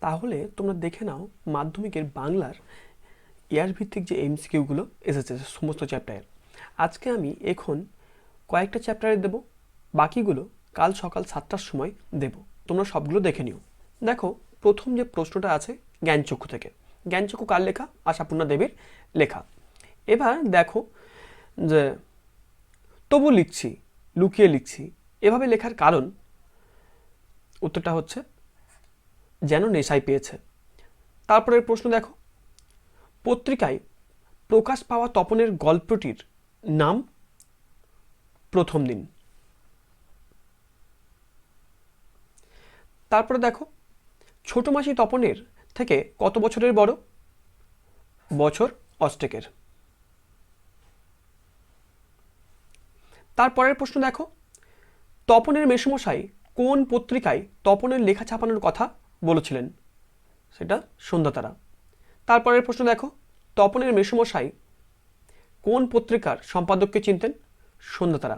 তাহলে তোমরা দেখে নাও মাধ্যমিকের বাংলার ইয়ার ভিত্তিক যে এমসিকিউগুলো এসেছে সমস্ত চ্যাপ্টারের আজকে আমি এখন কয়েকটা চ্যাপ্টারে দেব, বাকিগুলো কাল সকাল সাতটার সময় দেব। তোমরা সবগুলো দেখে নিও। দেখো, প্রথম যে প্রশ্নটা আছে জ্ঞানচক্ষু থেকে। জ্ঞানচক্ষু কার লেখা? আশাপূর্ণা দেবীর লেখা। এবার দেখো যে, তবু লিখছি, লুকিয়ে লিখছি। এভাবে লেখার কারণ, উত্তরটা হচ্ছে যেন নেশায় পেয়েছে। তারপরের প্রশ্ন দেখো। পত্রিকায় প্রকাশ পাওয়া তপনের গল্পটির নাম প্রথম দিন। তারপরে দেখো, ছোট মাসি তপনের থেকে কত বছরের বড়? বছর অষ্টেকের। তারপরের প্রশ্ন দেখো, তপনের মেসমশাই কোন পত্রিকায় তপনের লেখা ছাপানোর কথা বলেছিলেন। সেটা সন্ধ্যাতারা তারপরের প্রশ্ন দেখো, তপনের মেসমশাই কোন পত্রিকার সম্পাদককে চিনতেন? সন্ধ্যাতারা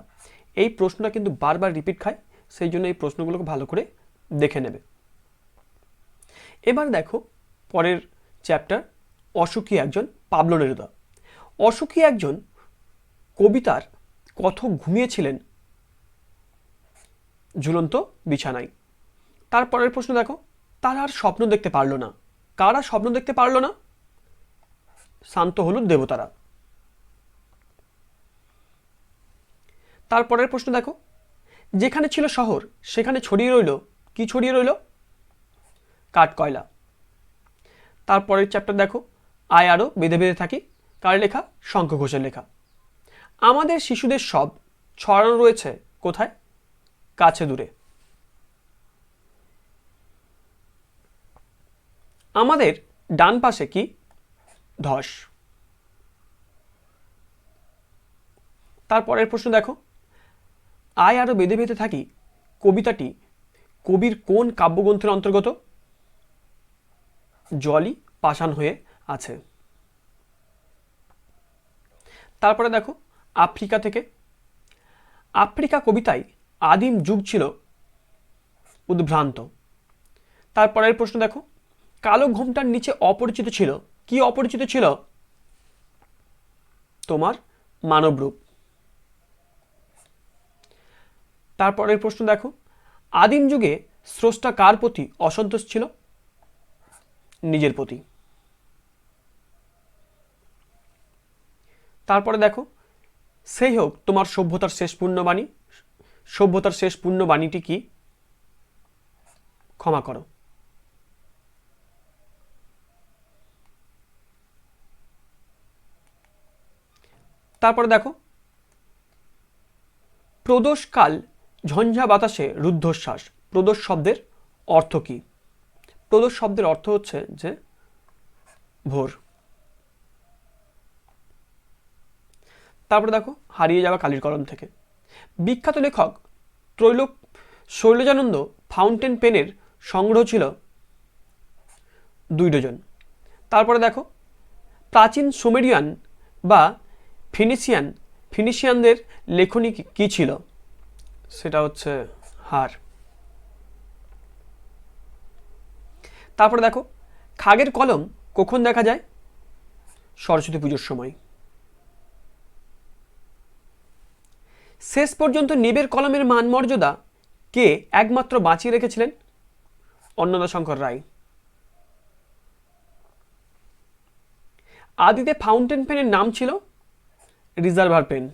এই প্রশ্নটা কিন্তু বারবার রিপিট খায়, সেই জন্য এই প্রশ্নগুলোকে ভালো করে দেখে নেবে। এবার দেখো, পরের চ্যাপ্টার, অসুখী একজন পাবলো নেরুদা। অসুখী একজন কবিতার কথক ঘুমিয়েছিলেন ঝুলন্ত বিছানায়। তারপরের প্রশ্ন দেখো তারা আর স্বপ্ন দেখতে পারল না। কারা স্বপ্ন দেখতে পারল না? শান্ত হলুদ দেবতারা। তারপরের প্রশ্ন দেখো। যেখানে ছিল শহর, সেখানে ছড়িয়ে রইল। কি ছড়িয়ে রইল? কাঠ কয়লা। তারপরের চ্যাপ্টার দেখো। আয় আরও বেঁধে বেঁধে থাকি। কার লেখা? শঙ্খ ঘোষের লেখা। আমাদের শিশুদের সব ছড়ানো রয়েছে। কোথায়? কাছে দূরে। আমাদের ডান পাশে কি? ধস। তারপরের প্রশ্ন দেখো। আয় আরও বেঁধে বেঁধে থাকি, কবিতাটি কবির কোন কাব্যগ্রন্থের অন্তর্গত? জলই পাষাণ হয়ে আছে। তারপরে দেখো, আফ্রিকা থেকে। আফ্রিকা কবিতায় আদিম যুগ ছিল উদ্ভ্রান্ত। তারপরের প্রশ্ন দেখো কালো ঘোমটার নিচে অপরিচিত ছিল। কি অপরিচিত ছিল? তোমার মানবরূপ তারপরের প্রশ্ন দেখো। আদিম যুগে স্রষ্টা কার প্রতি অসন্তোষ ছিল? নিজের প্রতি। তারপরে দেখো। সেই হোক, তোমার সভ্যতার শেষ পূর্ণবাণী সভ্যতার শেষ পূর্ণবাণীটি কি? ক্ষমা করো। তারপরে দেখো। প্রদোষকাল, ঝঞ্ঝা বাতাসে রুদ্ধশ্বাস। প্রদোষ শব্দের অর্থ কি? প্রদোষ শব্দের অর্থ হচ্ছে যে, ভোর। তারপরে দেখো, হারিয়ে যাওয়া কালির কলম থেকে। বিখ্যাত লেখক ত্রৈলোক শৈলজানন্দ ফাউন্টেন পেনের সংগ্রহ ছিল দুই ডজন। তারপরে দেখো, প্রাচীন সুমেরিয়ান বা ফিনিশিয়ান, ফিনিশিয়ানদের লেখনী কি- ছিল? সেটা হচ্ছে হার। তারপরে দেখো, খাগের কলম কখন দেখা যায়? সরস্বতী পুজোর সময়। শেষ পর্যন্ত নিবের কলমের মান মর্যাদা কে একমাত্র বাঁচিয়ে রেখেছিলেন? অন্নদাশঙ্কর রায়। আদিতে ফাউন্টেন পেনের নাম ছিল রিজার্ভার পেন।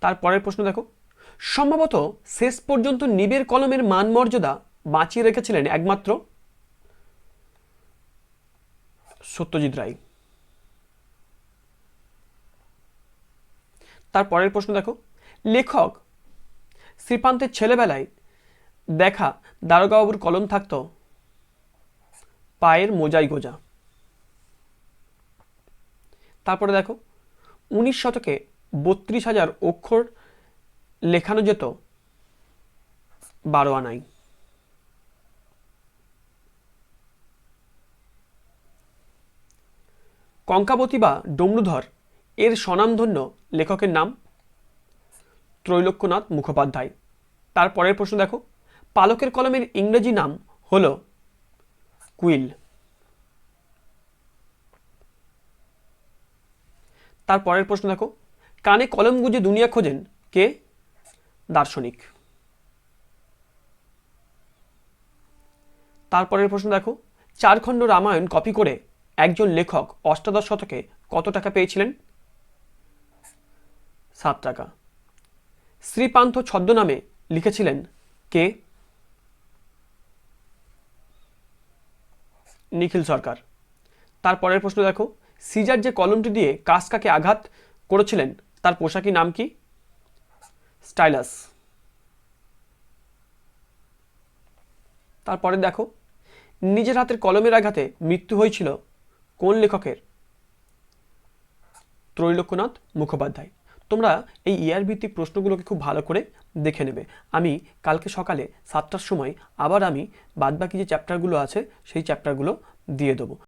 তারপরের প্রশ্ন দেখো। সম্ভবত শেষ পর্যন্ত নিবের কলমের মান মর্যাদা বাঁচিয়ে রেখেছিলেন একমাত্র সত্যজিৎ রায়। তার পরের প্রশ্ন দেখো। লেখক শ্রীপান্তের ছেলেবেলায় দেখা দারোগাবাবুর কলম থাকতো পায়ের মোজাই গোজা। তারপরে দেখো, উনিশ শতকে বত্রিশ হাজার অক্ষর লেখানো যেত বারো আনায় কঙ্কাবতী বা ডমরুধর এর স্বনামধন্য লেখকের নাম ত্রৈলোক্যনাথ মুখোপাধ্যায়। তারপরের প্রশ্ন দেখো, পালকের কলমের ইংরেজি নাম হলো কুইল। তার পরের প্রশ্ন দেখো। কানে কলম গুঁজে দুনিয়া খোঁজেন কে? দার্শনিক। তারপরের প্রশ্ন দেখো, চারখণ্ড রামায়ণ কপি করে একজন লেখক অষ্টাদশ শতকে কত টাকা পেয়েছিলেন? সাত টাকা। শ্রীপান্থ ছদ্মনামে লিখেছিলেন কে? নিখিল সরকার। তারপরের প্রশ্ন দেখো সিজার যে কলমটি দিয়ে কাসকাকে আঘাত করেছিলেন, তার পোশাকি নাম কি? স্টাইলাস। তারপরে দেখো, নিজের হাতের কলমের আঘাতে মৃত্যু হয়েছিল কোন লেখকের? ত্রৈলোক্যনাথ মুখোপাধ্যায়। তোমরা এই ইয়ার ভিত্তিক প্রশ্নগুলোকে খুব ভালো করে দেখে নেবে। আমি কালকে সকালে সাতটার সময় আবার আমি বাদবাকি যে চ্যাপ্টারগুলো আছে, সেই চ্যাপ্টারগুলো দিয়ে দেবো।